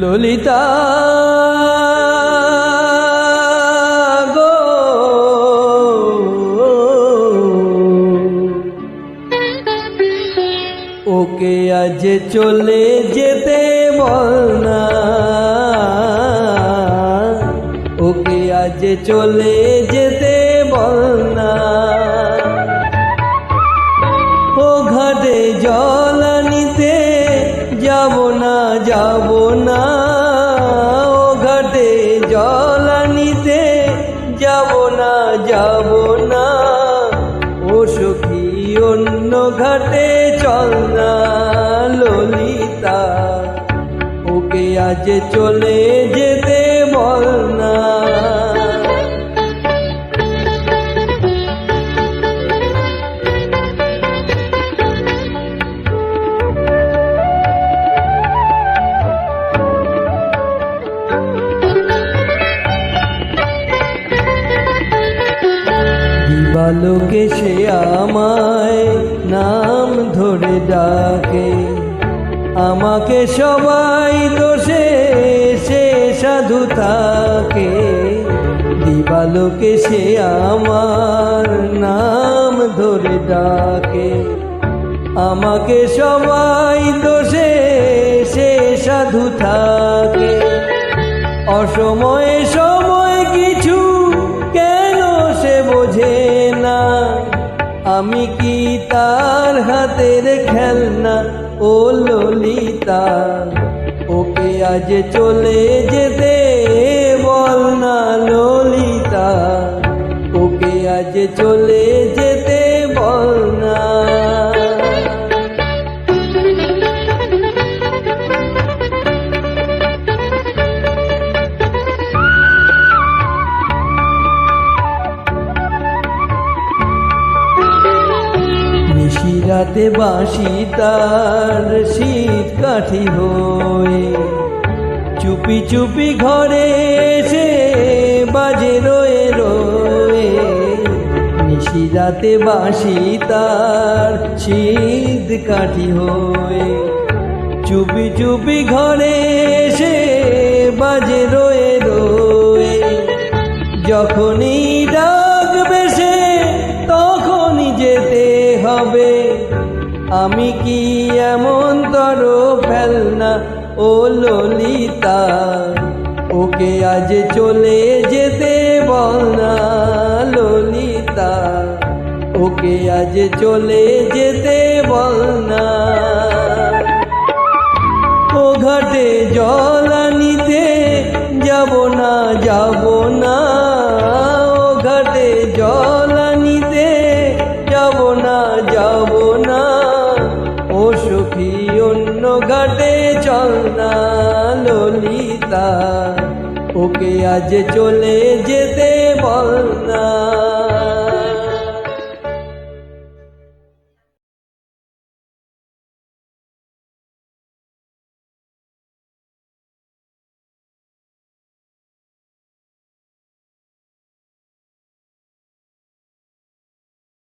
ললিতা ওকে আজ চলে যেতে বল না। ওকে আজ চলে যেতে বল না। ও ঘাটে জল আনিতে যাব না যাব না। ও ঘাটে জল আনিতে যাব না যাব না। ও সখী অন্য ঘাটে চল না ললিতা ওকে আজ চলে যেতে বল না। দিবালোকে সে নাম ধরে ডাকে। আমাকে সবাই দোষে, সে সাধু তাকে। দিবালোকে সে আমার নাম ধরে ডাকে। আমাকে সবাই দোষে, সে সাধু থাকে অসময়ে সময় কিছু কেন সে বোঝে না। আমি কি তার হাতের খেলনা ও ললিতা ওকে আজ চলে যেতে বল না ললিতা ওকে আজ চলে নিশিরাতে বাঁশি তার শীত কাঠি হয়ে চুপি চুপি ঘরে এসে বাজে রয়ে রয়ে নিশিরাতে বাঁশি তার শীত কাঠি হয়ে চুপি চুপি ঘরে এসে বাজে রয়ে হবে। আমি কি এমন তর ফেলনা? ও ললিতা, ওকে আজ চলে যেতে বল না ললিতা, ওকে আজ চলে যেতে বল না। ও ঘাটে জল না ললিতা ওকে আজ চলে যেতে বল